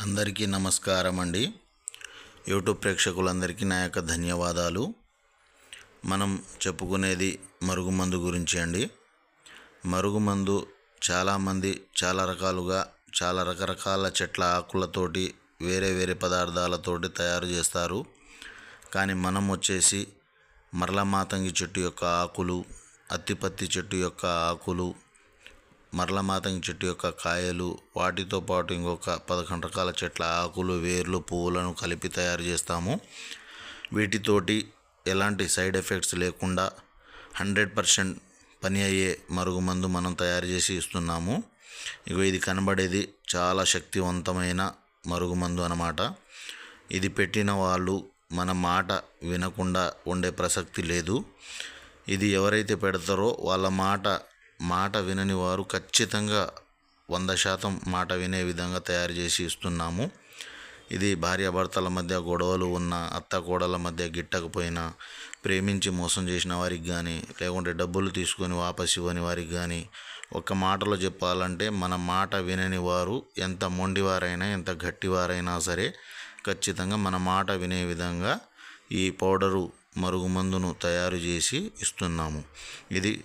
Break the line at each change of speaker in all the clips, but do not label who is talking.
అందరికీ నమస్కారం అండి యూట్యూబ్ ప్రేక్షకులందరికీ నా యొక్క ధన్యవాదాలు. మనం చెప్పుకునేది మరుగుమందు గురించి అండి. మరుగుమందు చాలామంది చాలా రకాలుగా చాలా రకరకాల చెట్ల ఆకులతోటి వేరే వేరే పదార్థాలతోటి తయారు చేస్తారు. కానీ మనం వచ్చేసి మరల మాతంగి చెట్టు యొక్క ఆకులు అత్తిపత్తి చెట్టు యొక్క ఆకులు మరలమాతంగి చెట్టు యొక్క కాయలు వాటితో పాటు ఇంకొక పదకొండు రకాల చెట్ల ఆకులు వేర్లు పువ్వులను కలిపి తయారు చేస్తాము. వీటితోటి ఎలాంటి సైడ్ ఎఫెక్ట్స్ లేకుండా హండ్రెడ్ పర్సెంట్ పని అయ్యే మరుగుమందు మనం తయారు చేసి ఇస్తున్నాము. ఇగో ఇది కనబడేది చాలా శక్తివంతమైన మరుగుమందు అన్నమాట. ఇది పెట్టిన వాళ్ళు మన మాట వినకుండా ఉండే ప్రసక్తి లేదు. ఇది ఎవరైతే పెడతారో వాళ్ళ మాట మాట వినని వారు ఖచ్చితంగా వంద శాతం మాట వినే విధంగా తయారు చేసి ఇస్తున్నాము. ఇది భార్యాభర్తల మధ్య గొడవలు ఉన్న అత్త కోడల మధ్య గిట్టకపోయినా ప్రేమించి మోసం చేసిన వారికి కానీ లేకుంటే డబ్బులు తీసుకొని వాపస్ ఇవ్వని వారికి కానీ ఒక మాటలో చెప్పాలంటే మన మాట వినని వారు ఎంత మొండివారైనా ఎంత గట్టివారైనా సరే ఖచ్చితంగా మన మాట వినే విధంగా ఈ పౌడరు మరుగుమందును తయారు చేసి ఇస్తున్నాము. ఇది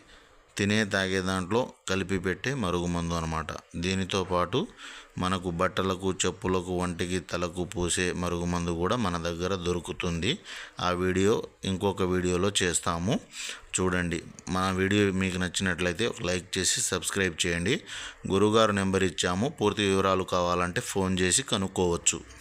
తినే తాగే దాంట్లో కలిపి పెట్టే మరుగుమందు అనమాట దీనితో పాటు మనకు బట్టలకు చెప్పులకు వంటికి తలకు పూసే మరుగుమందు కూడా మన దగ్గర దొరుకుతుంది. ఆ వీడియో ఇంకొక వీడియోలో చేస్తాము. చూడండి. మన వీడియో మీకు నచ్చినట్లయితే ఒక లైక్ చేసి సబ్స్క్రైబ్ చేయండి. గురుగారు నెంబర్ ఇచ్చాము. పూర్తి వివరాలు కావాలంటే ఫోన్ చేసి కనుక్కోవచ్చు.